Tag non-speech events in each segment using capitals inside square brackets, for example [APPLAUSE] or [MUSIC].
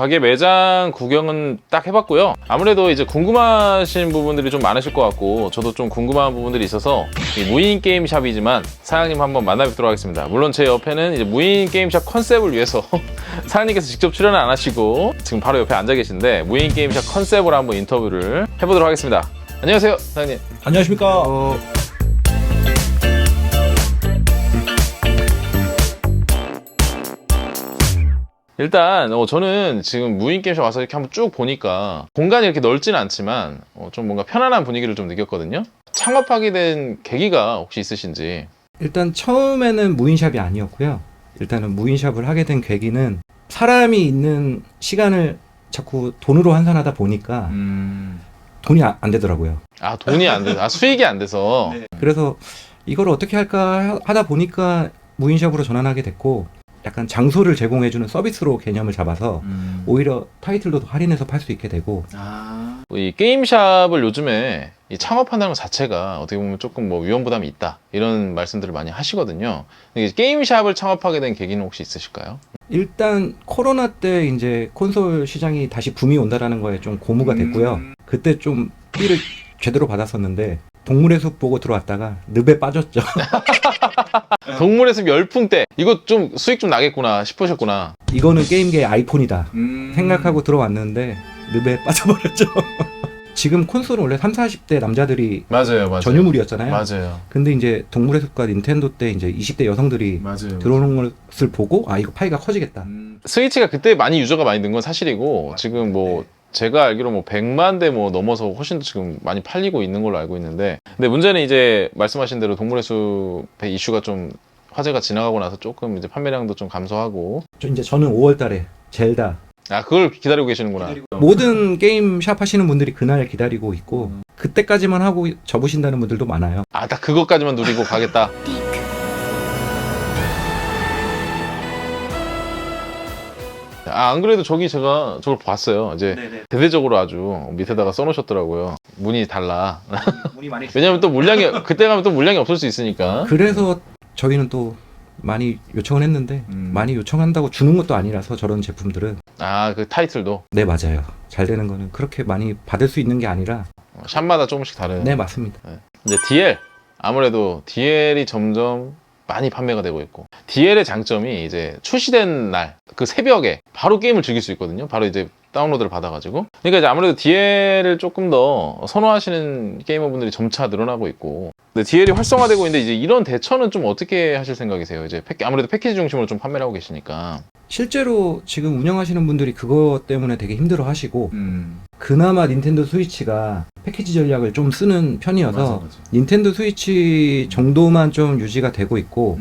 가게 매장 구경은 딱 해봤고요. 아무래도 이제 궁금하신 부분들이 좀 많으실 것 같고 저도 좀 궁금한 부분들이 있어서 이 무인 게임 샵이지만 사장님 한번 만나뵙도록 하겠습니다. 물론 제 옆에는 이제 무인 게임 샵 컨셉을 위해서 [LAUGHS] 사장님께서 직접 출연을 안 하시고 지금 바로 옆에 앉아 계신데 무인 게임 샵 컨셉으로 한번 인터뷰를 해보도록 하겠습니다. 안녕하세요, 사장님. 안녕하십니까. 어, 일단 어, 저는 지금 무인 게임샵 와서 이렇게 한번 쭉 보니까 공간이 이렇게 넓지는 않지만 어, 좀 뭔가 편안한 분위기를 좀 느꼈거든요. 창업하게 된 계기가 혹시 있으신지? 일단 처음에는 무인샵이 아니었고요. 일단은 무인샵을 하게 된 계기는 사람이 있는 시간을 자꾸 돈으로 환산하다 보니까 돈이 아- 안 되더라고요. 아 돈이 안 돼, 아 수익이 안 돼서. [LAUGHS] 그래서 이걸 어떻게 할까 하- 하다 보니까 무인샵으로 전환하게 됐고 약간 장소를 제공해주는 서비스로 개념을 잡아서 오히려 타이틀도 더 할인해서 팔 수 있게 되고 이 게임샵을 요즘에 이 창업한다는 것 자체가 어떻게 보면 조금 뭐 위험 부담이 있다 이런 말씀들을 많이 하시거든요. 근데 게임샵을 창업하게 된 계기는 혹시 있으실까요? 일단 코로나 때 이제 콘솔 시장이 다시 붐이 온다라는 거에 좀 고무가 됐고요. 그때 좀 삐를 제대로 받았었는데 동물의 숲 보고 들어왔다가 늪에 빠졌죠. [LAUGHS] 동물의 숲 열풍 때 이거 좀 수익 좀 나겠구나 싶으셨구나. 이거는 게임계의 아이폰이다 생각하고 들어왔는데 늪에 [LAUGHS] 빠져버렸죠. 지금 콘솔은 원래 3, 40대 남자들이 맞아요, 맞아요. 전유물이었잖아요. 맞아요, 근데 이제 동물의 숲과 닌텐도 때 이제 20대 여성들이 맞아요. 들어오는 것을 보고 아 이거 파이가 커지겠다. 스위치가 그때 많이 유저가 많이 는 건 사실이고 지금 뭐 제가 알기로 뭐 100만 대 뭐 넘어서 훨씬 더 지금 많이 팔리고 있는 걸로 알고 있는데 근데 문제는 이제 말씀하신 대로 동물의 숲의 이슈가 좀 화제가 지나가고 나서 조금 이제 판매량도 좀 감소하고. 저 이제 저는 5월달에 젤다. 아 그걸 기다리고 계시는구나. 모든 게임 샵 하시는 분들이 그날 기다리고 있고 그때까지만 하고 접으신다는 분들도 많아요. 아 딱 그것까지만 누리고 가겠다 [LAUGHS] 아 안 그래도 저기 제가 저걸 봤어요. 이제 대대적으로 아주 밑에다가 써놓으셨더라고요. 문이 [LAUGHS] 달라. 왜냐면 또 물량이 그때 가면 또 물량이 없을 수 있으니까. 그래서 저희는 또 많이 요청을 했는데 음. 많이 요청한다고 주는 것도 아니라서 저런 제품들은. 아 그 타이틀도? 네 맞아요. 잘 되는 거는 그렇게 많이 받을 수 있는 게 아니라 어, 샵마다 조금씩 다른. 네 맞습니다. 이제 DL 아무래도 DL이 점점 많이 판매가 되고 있고 DL의 장점이 이제 출시된 날 그 새벽에 바로 게임을 즐길 수 있거든요. 바로 이제 다운로드를 받아가지고 그러니까 이제 아무래도 DL을 조금 더 선호하시는 게이머분들이 점차 늘어나고 있고 근데 DL이 활성화되고 있는데 이제 이런 대처는 좀 어떻게 하실 생각이세요? 이제 패- 아무래도 패키지 중심으로 좀 판매를 하고 계시니까 실제로 지금 운영하시는 분들이 그것 때문에 되게 힘들어 하시고 그나마 닌텐도 스위치가 패키지 전략을 좀 쓰는 편이어서 닌텐도 스위치 정도만 좀 유지가 되고 있고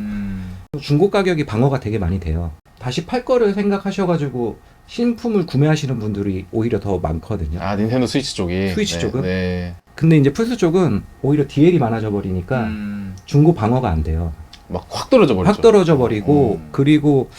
중고 가격이 방어가 되게 많이 돼요. 다시 팔 거를 생각하셔가지고 신품을 구매하시는 분들이 오히려 더 많거든요. 아 닌텐도 스위치 쪽이 스위치 네, 쪽은? 네. 근데 이제 플스 쪽은 오히려 DL이 많아져 버리니까 중고 방어가 안 돼요. 막 확 떨어져 버리죠. 확 떨어져 버리고 음. 그리고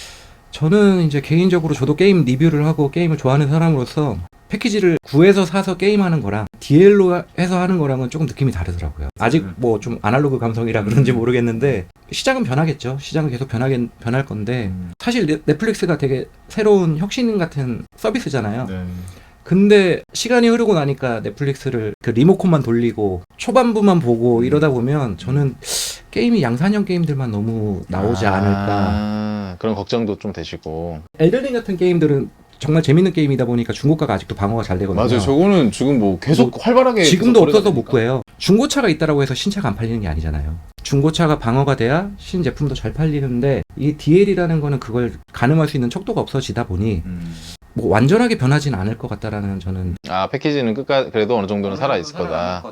저는 이제 개인적으로 저도 게임 리뷰를 하고 게임을 좋아하는 사람으로서 패키지를 구해서 사서 게임하는 거랑 DL로 해서 하는 거랑은 조금 느낌이 다르더라고요. 아직 음. 뭐좀 아날로그 감성이라 그런지 모르겠는데 시장은 변하겠죠. 시장은 계속 변하긴 변할 건데 음. 사실 넷- 넷플릭스가 되게 새로운 혁신 같은 서비스잖아요. 네. 근데 시간이 흐르고 나니까 넷플릭스를 그 리모컨만 돌리고 초반부만 보고 이러다 보면 저는 게임이 양산형 게임들만 너무 나오지 않을까. 아, 그런 걱정도 좀 되시고 엘든링 같은 게임들은 정말 재밌는 게임이다 보니까 중고가가 아직도 방어가 잘 되거든요. 맞아요. 저거는 지금 뭐 계속 활발하게 지금도 계속 없어서 못 구해요. 중고차가 있다라고 해서 신차가 안 팔리는 게 아니잖아요. 중고차가 방어가 돼야 신제품도 잘 팔리는데 이 DL이라는 거는 그걸 가늠할 수 있는 척도가 없어지다 보니 되니까. 뭐 완전하게 변하진 않을 것 같다라는 저는 아 패키지는 끝까지 그래도 어느 정도는 살아 있을 거다.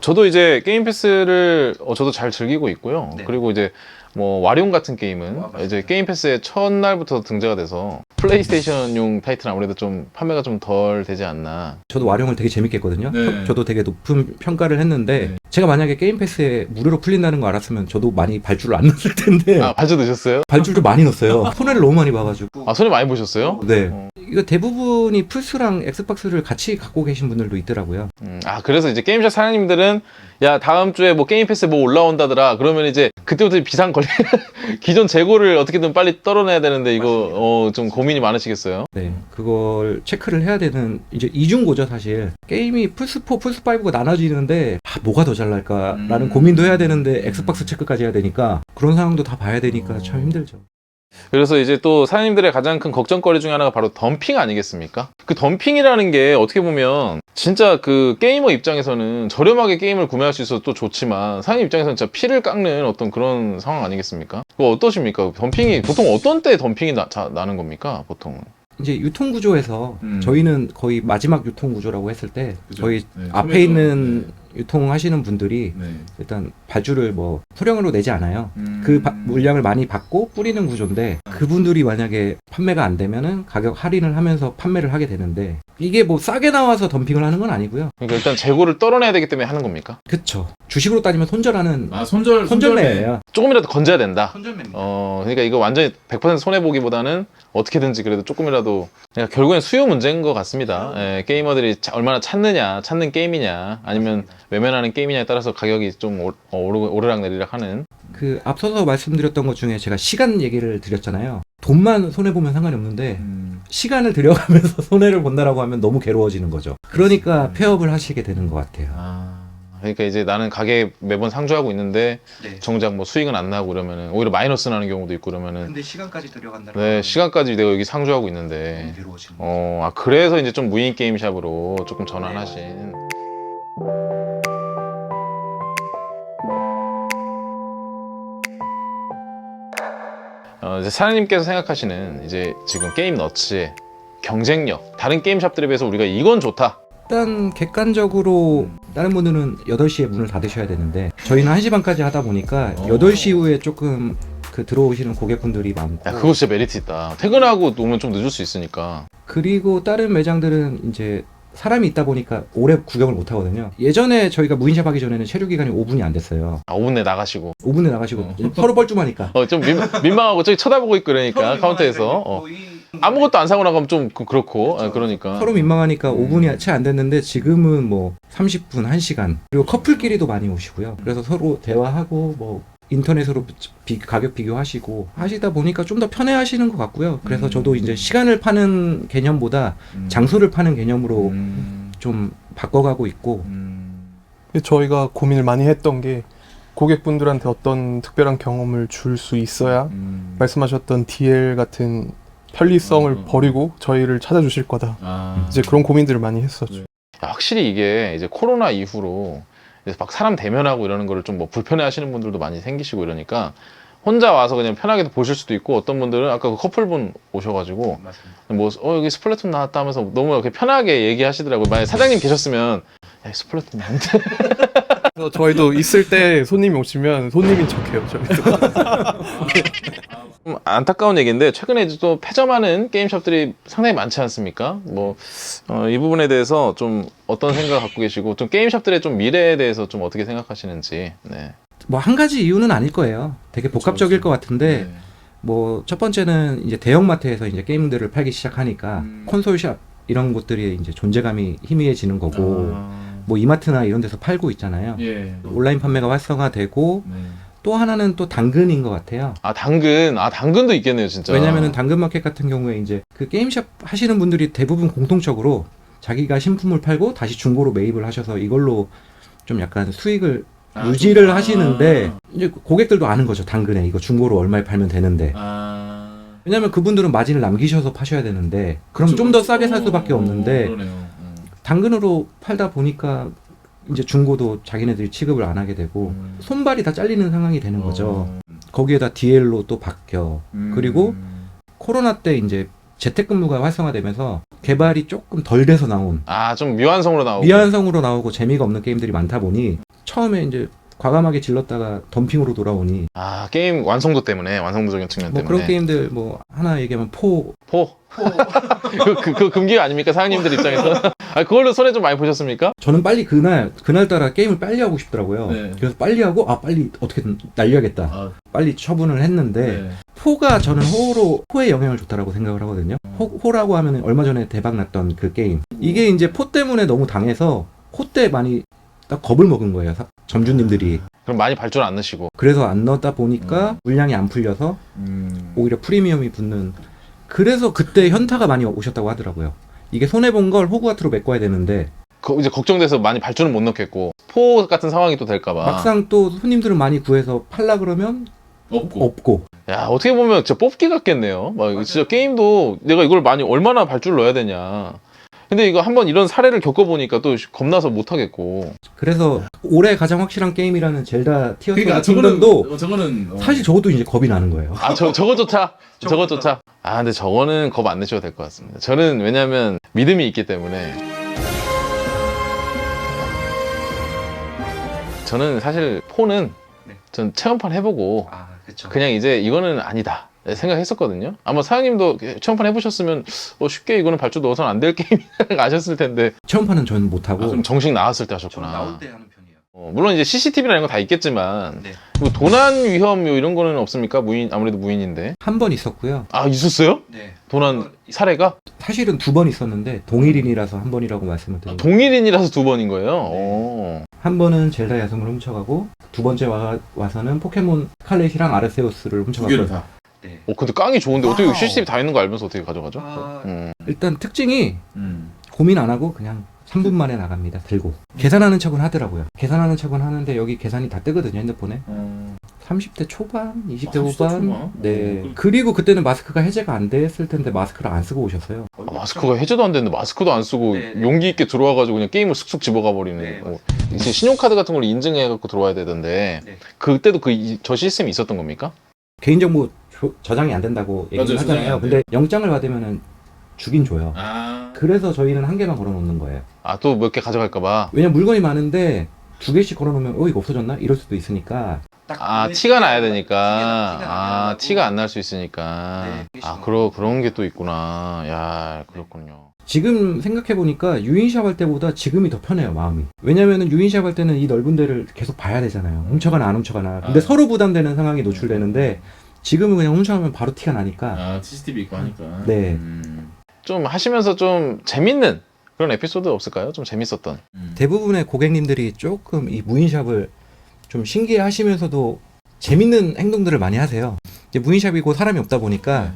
저도 이제 게임 패스를 어, 저도 잘 즐기고 있고요. 네. 그리고 이제 뭐 와룡 같은 게임은 와, 맞습니다. 이제 게임 패스의 첫날부터 등재가 돼서 플레이스테이션용 타이틀은 아무래도 좀 판매가 좀 덜 되지 않나. 저도 와룡을 되게 재밌게 했거든요. 네. 평- 저도 되게 높은 평가를 했는데 제가 만약에 게임 패스에 무료로 풀린다는 거 알았으면 저도 많이 발주를 안 넣었을 텐데 아 발주 드셨어요? 발주를 많이 넣었어요. [LAUGHS] 손해를 너무 많이 봐가지고. 아 손해 많이 보셨어요? 네. 어. 이거 대부분이 플스랑 엑스박스를 같이 갖고 계신 분들도 있더라고요. 음, 아 그래서 이제 게임샵 사장님들은 야 다음 주에 뭐 게임 패스 뭐 올라온다더라 그러면 이제 그때부터 비상 걸리 [LAUGHS] 기존 재고를 어떻게든 빨리 떨어내야 되는데 이거 어, 좀 고민이 많으시겠어요? 네, 그걸 체크를 해야 되는 이제 이중고죠 사실. 게임이 플스 4, 플스 5가 나눠지는데 아, 뭐가 더잘 날까라는 음. 고민도 해야 되는데 엑스박스 체크까지 해야 되니까 그런 상황도 다 봐야 되니까 어. 참 힘들죠. 그래서 이제 또 사장님들의 가장 큰 걱정거리 중에 하나가 바로 덤핑 아니겠습니까? 그 덤핑이라는 게 어떻게 보면 진짜 그 게이머 입장에서는 저렴하게 게임을 구매할 수 있어서 또 좋지만 사장님 입장에서는 진짜 피를 깎는 어떤 그런 상황 아니겠습니까? 그거 어떠십니까? 덤핑이 보통 어떤 때 덤핑이 나, 자- 나는 겁니까? 보통 이제 유통 구조에서 음. 저희는 거의 마지막 유통 구조라고 했을 때 그죠. 저희 네, 앞에 있는 유통하시는 분들이 네. 네. 일단 발주를 뭐 소량으로 내지 않아요. 음. 그 바- 물량을 많이 받고 뿌리는 구조인데 그분들이 만약에 판매가 안 되면은 가격 할인을 하면서 판매를 하게 되는데 이게 뭐 싸게 나와서 덤핑을 하는 건 아니고요. 그러니까 일단 재고를 떨어내야 되기 때문에 하는 겁니까? 그쵸. 주식으로 따지면 손절하는 아 손절 손절매예요. 조금이라도 건져야 된다. 손절매입니다. 어, 그러니까 이거 완전히 100% 손해 보기보다는 어떻게든지 그래도 조금이라도, 그러니까 결국엔 수요 문제인 것 같습니다. 예, 게이머들이 차- 얼마나 찾느냐, 찾는 게임이냐, 아니면 외면하는 게임이냐에 따라서 가격이 좀 오, 어, 오르, 오르락 내리락 하는. 그 앞서서 말씀드렸던 것 중에 제가 시간 얘기를 드렸잖아요. 돈만 손해 보면 상관이 없는데 음. 시간을 들여가면서 [LAUGHS] 손해를 본다라고 하면 너무 괴로워지는 거죠. 그러니까 폐업을 하시게 되는 것 같아요. 아, 그러니까 이제 나는 가게 매번 상주하고 있는데 정작 뭐 수익은 안 나고 그러면은 오히려 마이너스 나는 경우도 있고 그러면은 근데 시간까지 들여간다는 네, 시간까지 내가 여기 상주하고 있는데. 괴로워지는 어, 아, 그래서 이제 좀 무인 게임 샵으로 조금 전환하신. 어, 이제 사장님께서 생각하시는 이제 지금 게임 너츠의 경쟁력, 다른 게임 샵들에 비해서 우리가 이건 좋다. 일단 객관적으로 다른 분들은 8시에 문을 닫으셔야 되는데 저희는 1시 반까지 하다 보니까 어. 8시 이후에 조금 그 들어오시는 고객분들이 많고 야, 그거 진짜 메리트 있다. 퇴근하고 오면 좀 늦을 수 있으니까. 그리고 다른 매장들은 이제 사람이 있다 보니까 오래 구경을 못 하거든요. 예전에 저희가 무인샵 하기 전에는 체류 기간이 5분이 안 됐어요. 아, 5분 내 나가시고. 5분에 나가시고 어. 서로 뻘쭘하니까. 어, 좀 민, 민망하고 저기 쳐다보고 있고 그러니까, 카운터에서. 어. 아무것도 안 사고 나가면 좀 그- 그렇고. 아, 그러니까. 서로 민망하니까 음. 5분이 채 안 됐는데 지금은 뭐 30분, 1시간. 그리고 커플끼리도 많이 오시고요. 그래서 서로 대화하고 뭐 인터넷으로 비- 가격 비교하시고 하시다 보니까 좀 더 편해 하시는 것 같고요. 그래서 음. 저도 이제 시간을 파는 개념보다 음. 장소를 파는 개념으로 음. 좀 바꿔가고 있고 음. 저희가 고민을 많이 했던 게 고객분들한테 어떤 특별한 경험을 줄 수 있어야 음. 말씀하셨던 DL 같은 편리성을 음. 버리고 저희를 찾아주실 거다. 아. 이제 그런 고민들을 많이 했었죠. 야, 확실히 이게 이제 코로나 이후로 이제 막 사람 대면하고 이러는 거를 좀 뭐 불편해 하시는 분들도 많이 생기시고 이러니까 혼자 와서 그냥 편하게 보실 수도 있고 어떤 분들은 아까 그 커플분 오셔가지고 뭐어 여기 스플래툰 나왔다 하면서 너무 이렇게 편하게 얘기하시더라고요. 만약 사장님 계셨으면 야 스플래툰 나왔는데 [LAUGHS] 그래서 저희도 있을 때 손님이 오시면 손님인 척해요. 저희도. 좀 안타까운 얘기인데 최근에 이제 또 폐점하는 게임샵들이 상당히 많지 않습니까? 뭐 이 부분에 대해서 좀 어떤 생각 갖고 계시고 좀 게임샵들의 좀 미래에 대해서 좀 어떻게 생각하시는지 네. 뭐 한 가지 이유는 아닐 거예요. 되게 복합적일 것 같은데 네. 뭐 첫 번째는 이제 대형마트에서 이제 게임들을 팔기 시작하니까 음. 콘솔샵 이런 곳들이 이제 존재감이 희미해지는 거고 아. 뭐 이마트나 이런 데서 팔고 있잖아요. 예. 온라인 판매가 활성화되고 네. 또 하나는 또 당근인 것 같아요. 아 당근 아 당근도 있겠네요 진짜. 왜냐면은 당근마켓 같은 경우에 이제 그 게임샵 하시는 분들이 대부분 공통적으로 자기가 신품을 팔고 다시 중고로 매입을 하셔서 이걸로 좀 약간 수익을 아, 유지를 좀- 하시는데 아. 이제 고객들도 아는 거죠. 당근에 이거 중고로 얼마에 팔면 되는데. 아. 왜냐면 그분들은 마진을 남기셔서 파셔야 되는데 그럼 좀 더 싸게 살 수밖에 어, 없는데 그러네요. 음. 당근으로 팔다 보니까 이제 중고도 자기네들이 취급을 안 하게 되고 음. 손발이 다 잘리는 상황이 되는 거죠. 어. 거기에다 DL로 또 바뀌어. 음. 그리고 코로나 때 이제 재택근무가 활성화되면서 개발이 조금 덜 돼서 나온 아 좀 미완성으로 나오고. 미완성으로 나오고 재미가 없는 게임들이 많다 보니 처음에 이제 과감하게 질렀다가 덤핑으로 돌아오니 아 게임 완성도 때문에 완성도적인 측면 뭐 때문에. 그런 게임들 뭐 하나 얘기하면 포 포. [LAUGHS] 그, 그, 그 금기가 아닙니까 사장님들 입장에서. [LAUGHS] 아 그걸로 손해 좀 많이 보셨습니까? 저는 빨리 그날 그날따라 게임을 빨리 하고 싶더라고요. 네. 그래서 빨리 하고 아 빨리 어떻게든 날려야겠다. 아, 빨리 처분을 했는데 네. 포가 저는 호로 호의 영향을 줬다라고 생각을 하거든요. 호, 호라고 하면 얼마 전에 대박 났던 그 게임. 이게 이제 포 때문에 너무 당해서 호 때 많이 딱 겁을 먹은 거예요. 사- 점주님들이. 그럼 많이 발전 안 넣으시고 그래서 안 넣다 보니까 물량이 안 풀려서 음. 오히려 프리미엄이 붙는. 그래서 그때 현타가 많이 오셨다고 하더라고요. 이게 손해 본 걸 호구아트로 메꿔야 되는데 그 이제 걱정돼서 많이 발주는 못 넣겠고 포 같은 상황이 또 될까봐. 막상 또 손님들을 많이 구해서 팔라 그러면 없고. 없고 야 어떻게 보면 진짜 뽑기 같겠네요. 막 이거 진짜 게임도 내가 이걸 많이 얼마나 발주를 넣어야 되냐. 근데 이거 한번 이런 사례를 겪어보니까 또 겁나서 못 하겠고. 그래서 올해 가장 확실한 게임이라는 젤다 티어스 그러니까 킹덤도 저거는 어, 저거는 어, 사실 적어도 이제 겁이 나는 거예요. 아 저 저거조차 저거조차. 아 근데 저거는 겁 안 내셔도 될 것 같습니다. 저는 왜냐면 믿음이 있기 때문에. 저는 사실 포는 네. 전 체험판 해보고 아, 그렇죠. 그냥 이제 이거는 아니다 생각했었거든요. 아마 사장님도 체험판 해보셨으면 어, 쉽게 이거는 발주 넣어서는 안될 게임이라 [LAUGHS] 아셨을 텐데 체험판은 저는 못 하고 아, 정식 나왔을 때 하셨구나. 하는 편이에요. 어, 물론 이제 CCTV나 이런 거다 있겠지만 네. 뭐 도난 위험 뭐 이런 거는 없습니까? 무인 아무래도 무인인데 한 번 있었고요. 아 있었어요? 네. 도난 사례가 사실은 두 번 있었는데 동일인이라서 한 번이라고 말씀을 드립니다. 동일인이라서 두 번인 거예요. 어. 한 번은 젤다 야성을 훔쳐가고 두 번째 와, 와서는 포켓몬 스칼렛이랑 아르세우스를. 다. 네. 어, 근데 깡이 좋은데 어떻게 와우. CCTV 다 있는 거 알면서 어떻게 가져가죠? 아. 음. 일단 특징이 음. 고민 안 하고 그냥 3분 만에 나갑니다. 들고 계산하는 척은 하더라고요. 계산하는 척은 하는데 여기 계산이 다 뜨거든요 핸드폰에. 어. 30대 초반, 20대 아, 30대 후반. 초반? 네. 어, 그리고 그때는 마스크가 해제가 안 됐을 텐데 마스크를 안 쓰고 오셨어요. 아, 마스크가 해제도 안 됐는데 마스크도 안 쓰고 네, 네. 용기 있게 들어와가지고 그냥 게임을 쑥쑥 집어가 버리는. 네, 어, 이제 신용카드 같은 걸 인증해갖고 들어와야 되던데 네. 그때도 그 저 시스템이 있었던 겁니까? 개인정보 조- 저장이 안 된다고 얘기를 맞아요, 하잖아요. 안 근데 영장을 받으면은 주긴 줘요. 아. 그래서 저희는 한 개만 걸어 놓는 거예요. 아 또 몇 개 가져갈까봐. 왜냐 면 물건이 많은데 두 개씩 걸어 놓으면 어 이거 없어졌나? 이럴 수도 있으니까. 아 티가 나야 되니까. 티가 나- 아. 티가 안 날 수 있으니까. 네, 아 그러 그런 게 또 있구나. 야 그렇군요. 지금 생각해 보니까 유인샵 할 때보다 지금이 더 편해요 마음이. 왜냐면은 유인샵 할 때는 이 넓은 데를 계속 봐야 되잖아요. 훔쳐가나 안 훔쳐가나. 근데 아. 서로 부담되는 상황이 노출되는데 지금은 그냥 훔쳐가면 바로 티가 나니까. 아, CCTV 있고 하니까. 네. 음. 좀 하시면서 좀 재밌는 그런 에피소드 없을까요? 좀 재밌었던. 음. 대부분의 고객님들이 조금 이 무인샵을 좀 신기해 하시면서도 재밌는 행동들을 많이 하세요. 이제 무인샵이고 사람이 없다 보니까 네.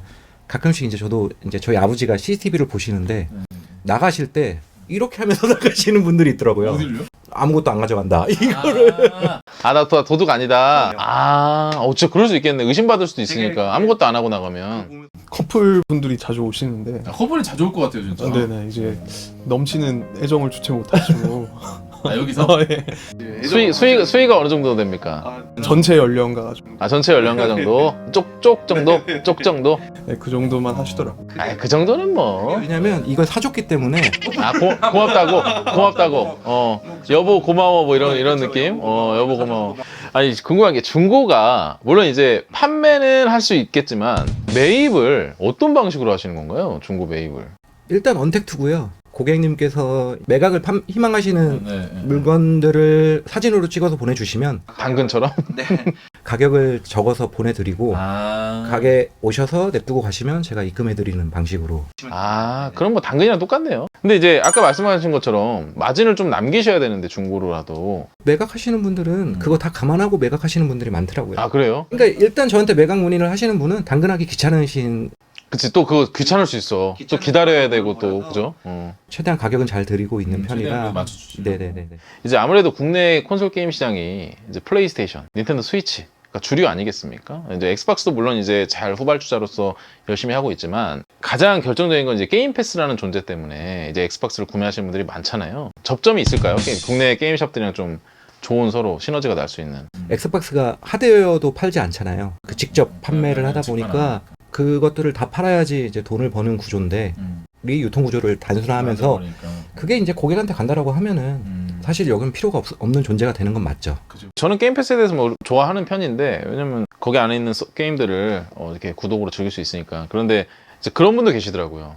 가끔씩 이제 저도 이제 저희 아버지가 CCTV를 보시는데 음. 나가실 때 이렇게 하면서 [LAUGHS] 나가시는 분들이 있더라고요. 어딜요? 아무것도 안 가져간다. 이거를 아, 아나 도둑 아니다. 아, 어, 진짜 그럴 수 있겠네. 의심받을 수도 있으니까 아무것도 안 하고 나가면. 커플 분들이 자주 오시는데 아, 커플이 자주 올 것 같아요, 진짜. 네네 이제 넘치는 애정을 주체 못하시고 [LAUGHS] 아, 여기서? 어, 예. 수위 수위 수위가 어느 정도 됩니까? 전체 연령가 좀, 아 전체 연령가 정도? 쪽쪽 정도? [LAUGHS] 쪽 정도? 네, 그 정도만 하시더라고. 요 아 그 정도는 뭐. 왜냐면 이걸 사줬기 때문에 아 고, 고맙다고 고맙다고. 어 여보 고마워 뭐 이런 이런 느낌. 어 여보 고마워. 아니 궁금한 게 중고가 물론 이제 판매는 할 수 있겠지만 매입을 어떤 방식으로 하시는 건가요? 중고 매입을. 일단 언택트고요. 고객님께서 매각을 판- 희망하시는 네, 네. 물건들을 사진으로 찍어서 보내주시면 당근처럼? [LAUGHS] 가격을 적어서 보내드리고 아. 가게 오셔서 냅두고 가시면 제가 입금해드리는 방식으로 아, 그럼 뭐 당근이랑 똑같네요. 근데 이제 아까 말씀하신 것처럼 마진을 좀 남기셔야 되는데 중고로라도. 매각하시는 분들은 음. 그거 다 감안하고 매각하시는 분들이 많더라고요. 아, 그래요? 그러니까 일단 저한테 매각 문의를 하시는 분은 당근하기 귀찮으신 그치, 또 그거 귀찮을 수 있어. 또 기다려야 되고 또, 그죠? 어. 최대한 가격은 잘 드리고 있는 음, 최대한 편이라 맞춰주시죠. 네네네. 이제 아무래도 국내 콘솔 게임 시장이 이제 플레이스테이션, 닌텐도 스위치, 가 주류 아니겠습니까? 이제 엑스박스도 물론 이제 잘 후발주자로서 열심히 하고 있지만 가장 결정적인 건 이제 게임 패스라는 존재 때문에 이제 엑스박스를 구매하시는 분들이 많잖아요. 접점이 있을까요? 게임- 국내 게임샵들이랑 좀 좋은 서로 시너지가 날 수 있는. 엑스박스가 하드웨어도 팔지 않잖아요. 그 직접 판매를 네, 하다 직접 보니까 그것들을 다 팔아야지 이제 돈을 버는 구조인데 음. 우리 유통 구조를 단순화하면서. 그게 이제 고객한테 간다라고 하면은 음. 사실 여기는 필요가 없, 없는 존재가 되는 건 맞죠. 그죠. 저는 게임 패스에 대해서 뭐 좋아하는 편인데 왜냐면 거기 안에 있는 서- 게임들을 어, 이렇게 구독으로 즐길 수 있으니까 그런데 이제 그런 분도 계시더라고요.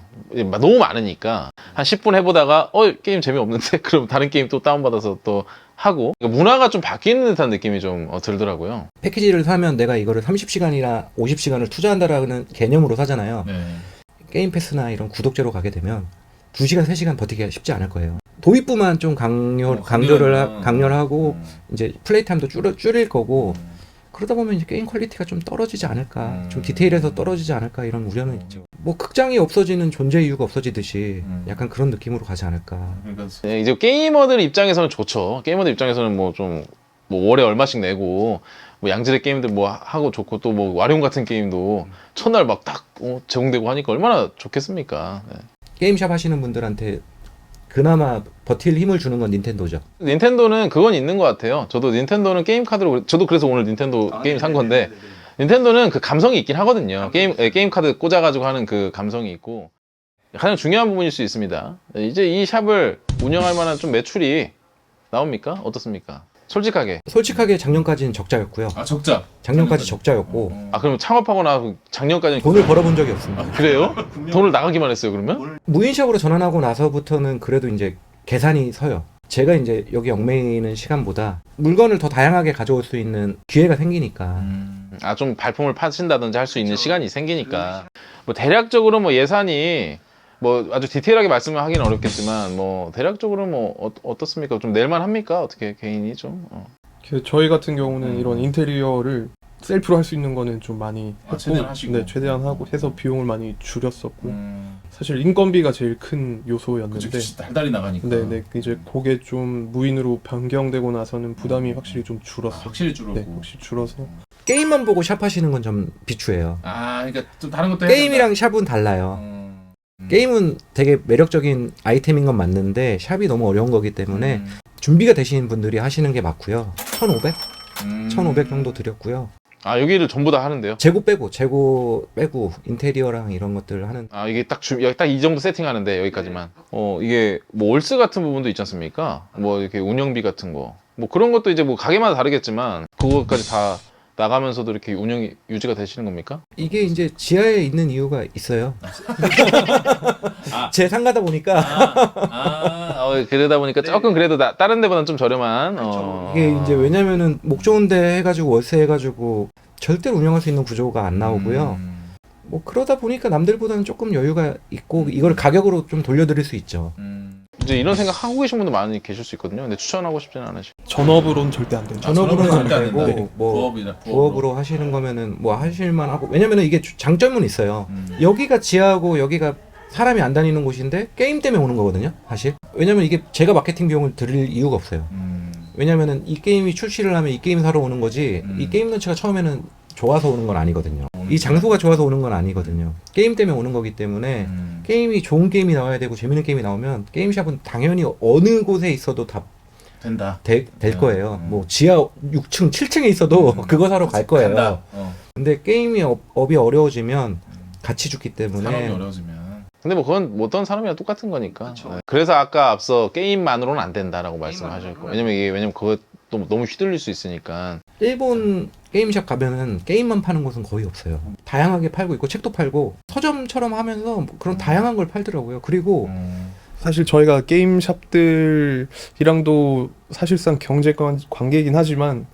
너무 많으니까 한 10분 해보다가 어 게임 재미없는데 [LAUGHS] 그럼 다른 게임 또 다운받아서 또 하고 그러니까 문화가 좀 바뀌는 듯한 느낌이 좀 어, 들더라고요. 패키지를 사면 내가 이거를 30시간이나 50시간을 투자한다라는 개념으로 사잖아요. 네. 게임 패스나 이런 구독제로 가게 되면 2시간, 3시간 버티기가 쉽지 않을 거예요. 도입부만 좀 강요, 어, 강조를 하, 강렬한. 강렬 하고 음. 이제 플레이 타임도 줄여, 줄일 거고 음. 그러다 보면 이제 게임 퀄리티가 좀 떨어지지 않을까, 음. 좀 디테일에서 떨어지지 않을까 이런 우려는 있죠. 뭐 극장이 없어지는 존재 이유가 없어지듯이 음. 약간 그런 느낌으로 가지 않을까. 그러니까 예, 이제 게이머들 입장에서는 좋죠. 게이머들 입장에서는 뭐 좀 뭐 월에 얼마씩 내고 뭐 양질의 게임들 뭐 하고 좋고 또 뭐 와룡 같은 게임도 첫날 막딱 어, 제공되고 하니까 얼마나 좋겠습니까. 네. 게임샵 하시는 분들한테 그나마 버틸 힘을 주는 건 닌텐도죠. 닌텐도는 그건 있는 것 같아요. 저도 닌텐도는 게임 카드로 저도 그래서 오늘 닌텐도 아, 게임 산 네네네. 건데 네네. 닌텐도는 그 감성이 있긴 하거든요. 게임. 예, 게임 카드 꽂아가지고 하는 그 감성이 있고 가장 중요한 부분일 수 있습니다. 이제 이 샵을 운영할 만한 좀 매출이 나옵니까? 어떻습니까? 솔직하게. 솔직하게 작년까지는 적자였고요. 아 적자. 작년까지 적자였고 어. 아 그럼 창업하고 나서 작년까지는 돈을 벌어본 적이 없습니다. 그래요? [LAUGHS] 돈을 나가기만 했어요 그러면? 무인샵으로 전환하고 나서부터는 그래도 이제 계산이 서요. 제가 이제 여기 얽매이는 시간보다 물건을 더 다양하게 가져올 수 있는 기회가 생기니까 음. 아좀 발품을 파신다든지 할 수 있는 시간이 생기니까 뭐 대략적으로 뭐 예산이 뭐 아주 디테일하게 말씀을 하기는 어렵겠지만 뭐 대략적으로 뭐 어, 떻습니까좀 낼만 합니까? 어떻게 개인이 좀? 어. 그 저희 같은 경우는 음. 이런 인테리어를 셀프로 할 수 있는 거는 좀 많이 아, 했고, 최대한 하시고. 네, 최대한 하고 해서 비용을 많이 줄였었고 음. 사실 인건비가 제일 큰 요소였는데 그치. 달달이 나가니까. 네, 네, 이제 그게 좀 무인으로 변경되고 나서는 부담이 확실히 좀 아, 줄었어요. 확실히 줄었고. 네, 확실히 줄어서 게임만 보고 샵 하시는 건 좀 비추해요. 아, 그러니까 좀 다른 것도 해야 게임이랑 샵은 달라요. 음. 음. 게임은 되게 매력적인 아이템인 건 맞는데 샵이 너무 어려운 거기 때문에 음. 준비가 되신 분들이 하시는 게 맞고요. 1,500? 음. 1,500 정도 드렸고요. 아 여기를 전부 다 하는데요? 재고 빼고 재고 빼고 인테리어랑 이런 것들 하는 아 이게 딱 주, 여기 딱 이 정도 세팅하는데 여기까지만. 어 이게 뭐 올스 같은 부분도 있지 않습니까? 뭐 이렇게 운영비 같은 거. 뭐 그런 것도 이제 뭐 가게마다 다르겠지만 그거까지 다 나가면서도 이렇게 운영이 유지가 되시는 겁니까? 이게 이제 지하에 있는 이유가 있어요. [LAUGHS] 제 상가다 보니까 아, [LAUGHS] 어, 그러다 보니까 조금 그래도 나- 다른 데보다는 좀 저렴한. 어. 이게 이제 왜냐면은 목 좋은데 해가지고 월세 해가지고 절대로 운영할 수 있는 구조가 안 나오고요. 음. 뭐 그러다 보니까 남들보다는 조금 여유가 있고 이걸 가격으로 좀 돌려드릴 수 있죠. 음. 이제 이런 생각 하고 계신 분도 많이 계실 수 있거든요. 근데 추천하고 싶지는 않으시고. 전업으로는 절대 안 된다. 아, 전업으로는 안 절대 안 되고. 뭐 부업이나 부업으로 하시는 거면은 뭐 하실만 하고 왜냐면은 이게 주- 장점은 있어요. 음. 여기가 지하고 여기가 사람이 안 다니는 곳인데 게임 때문에 오는 거거든요. 사실. 왜냐면 이게 제가 마케팅 비용을 드릴 이유가 없어요. 음. 왜냐면은 이 게임이 출시를 하면 이 게임 사러 오는 거지 음. 이 게임 런치가 처음에는 좋아서 오는 건 아니거든요. 이 장소가 좋아서 오는 건 아니거든요. 게임 때문에 오는 거기 때문에 음. 게임이 좋은 게임이 나와야 되고 재밌는 게임이 나오면 게임샵은 당연히 어느 곳에 있어도 다 된다. 될 음. 거예요. 음. 뭐 지하 6층, 7층에 있어도 음. [LAUGHS] 그거 사러 갈 거예요. 간다. 어. 근데 게임이 업, 업이 어려워지면 음. 같이 죽기 때문에 어려워지면. 근데 뭐 그건 뭐 어떤 사람이랑 똑같은 거니까. 네. 그래서 아까 앞서 게임만으로는 안 된다라고 말씀하셨고. 게임만으로는 왜냐면 이게 왜냐면 그거 또 너무 휘둘릴 수 있으니까. 일본 게임샵 가면은 게임만 파는 곳은 거의 없어요. 다양하게 팔고 있고 책도 팔고 서점처럼 하면서 뭐 그런 음. 다양한 걸 팔더라고요. 그리고 음. 사실 저희가 게임 샵들이랑도 사실상 경제 관- 관계이긴 하지만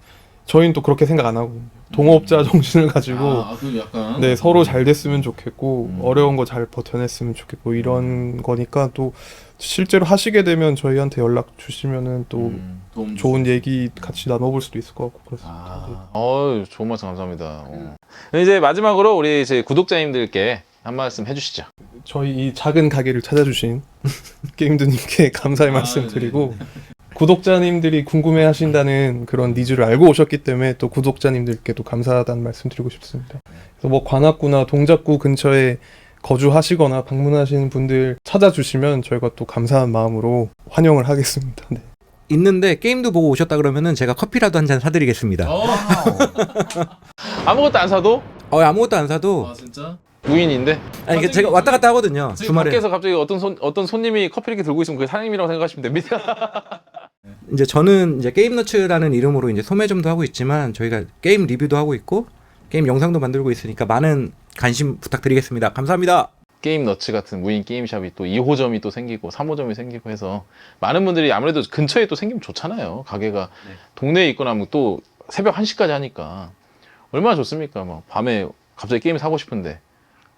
저희는 또 그렇게 생각 안 하고 동업자 정신을 가지고 아, 그 약간 네 서로 잘 됐으면 좋겠고 음. 어려운 거 잘 버텨냈으면 좋겠고 이런 거니까 또 실제로 하시게 되면 저희한테 연락 주시면은 또 음, 도움 좋은 주시고. 얘기 같이 나눠볼 수도 있을 것 같고 그렇습니다. 아. 어유 좋은 말씀 감사합니다. 어. 이제 마지막으로 우리 이제 구독자님들께 한 말씀 해주시죠. 저희 이 작은 가게를 찾아주신 [LAUGHS] 게임드님께 감사의 아, 말씀 네. 드리고 구독자님들이 궁금해하신다는 그런 니즈를 알고 오셨기 때문에 또 구독자님들께도 감사하다는 말씀 드리고 싶습니다. 그래서 뭐 관악구나 동작구 근처에 거주하시거나 방문하시는 분들 찾아주시면 저희가 또 감사한 마음으로 환영을 하겠습니다. 네. 있는데 게임도 보고 오셨다 그러면은 제가 커피라도 한 잔 사드리겠습니다. 어. [LAUGHS] 아무것도 안 사도 어, 아무것도 안 사도 아 진짜? 무인인데. 아니 이게 제가 왔다 갔다 하거든요. 지금 주말에 밖에서 갑자기 어떤 손 어떤 손님이 커피 이렇게 들고 있으면 그게 사장님이라고 생각하시면 됩니다. [LAUGHS] 이제 저는 이제 게임너츠라는 이름으로 이제 소매점도 하고 있지만 저희가 게임 리뷰도 하고 있고 게임 영상도 만들고 있으니까 많은 관심 부탁드리겠습니다. 감사합니다. 게임 너츠 같은 무인 게임샵이 또 2호점이 또 생기고 3호점이 생기고 해서 많은 분들이 아무래도 근처에 또 생기면 좋잖아요. 가게가 네. 동네에 있거나 하면 또 새벽 1시까지 하니까 얼마나 좋습니까? 막 밤에 갑자기 게임 사고 싶은데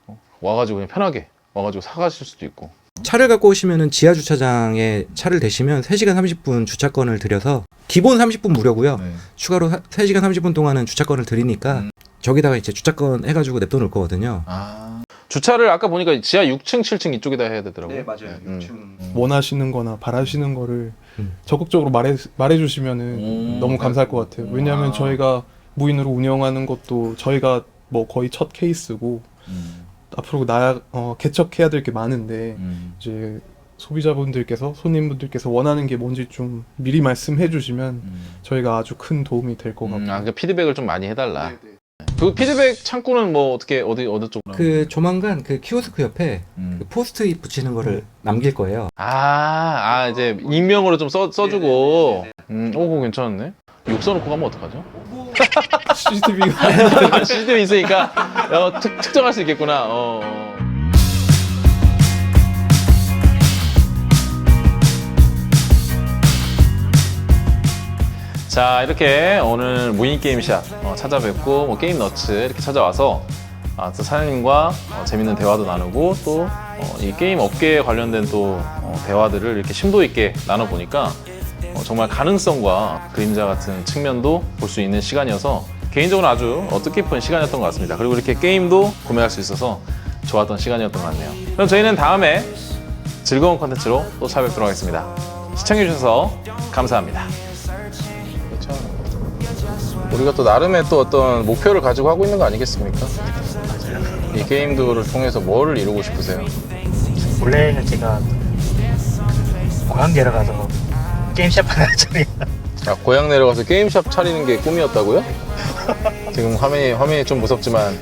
어, 와가지고 그냥 편하게 와가지고 사가실 수도 있고 차를 갖고 오시면은 지하 주차장에 차를 대시면 3시간 30분 주차권을 드려서 기본 30분 무료고요. 네. 추가로 3시간 30분 동안은 주차권을 드리니까 음. 저기다가 이제 주차권 해가지고 냅둬 놓을 거거든요. 아. 주차를 아까 보니까 지하 6층, 7층 이쪽에다 해야 되더라고요. 음. 원하시는 거나 바라시는 거를 음. 적극적으로 말해, 말해주시면은 음. 너무 감사할 것 같아요. 왜냐하면 아. 저희가 무인으로 운영하는 것도 저희가 뭐 거의 첫 케이스고 음. 앞으로 나 어, 개척해야 될 게 많은데 음. 이제 소비자분들께서 손님분들께서 원하는 게 뭔지 좀 미리 말씀해 주시면 음. 저희가 아주 큰 도움이 될것 음, 같고 아, 그 피드백을 좀 많이 해달라. 네, 네. 그 피드백 창구는 뭐 어떻게 어디 어느 쪽? 그 조만간 그 키오스크 옆에 음. 그 포스트잇 붙이는 거를 남길 거예요. 아, 아 이제 익명으로 좀 써, 써주고. 음, 오, 그거 괜찮네. 욕 써놓고 가면 어떡하죠? [LAUGHS] CCTV가 아, [LAUGHS] CCTV 있으니까 어, 특, 특정할 수 있겠구나. 어. 어. 자 이렇게 오늘 무인 게임샵 어, 찾아뵙고 뭐 게임 너츠 이렇게 찾아와서 아, 또 사장님과 어, 재밌는 대화도 나누고 또 이 게임 업계에 관련된 또 어, 대화들을 이렇게 심도 있게 나눠 보니까 어, 정말 가능성과 그림자 같은 측면도 볼 수 있는 시간이어서 개인적으로 아주 어, 뜻깊은 시간이었던 것 같습니다. 그리고 이렇게 게임도 구매할 수 있어서 좋았던 시간이었던 것 같네요. 그럼 저희는 다음에 즐거운 컨텐츠로 또 찾아뵙도록 하겠습니다. 시청해주셔서 감사합니다. 우리가 또 나름의 또 어떤 목표를 가지고 하고 있는 거 아니겠습니까? 이 게임들을 통해서 뭐를 이루고 싶으세요? 원래는 제가 고향 내려가서 게임샵 하나 차리 아, 고향 내려가서 게임샵 차리는 게 꿈이었다고요? 지금 화면이, 화면이 좀 무섭지만,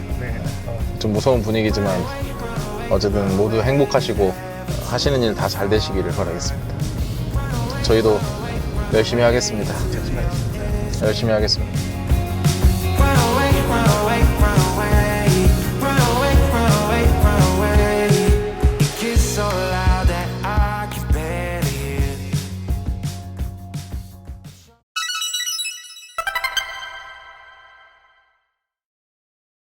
좀 무서운 분위기지만, 어쨌든 모두 행복하시고, 하시는 일 다 잘 되시기를 바라겠습니다. 저희도 열심히 하겠습니다. 열심히 하겠습니다.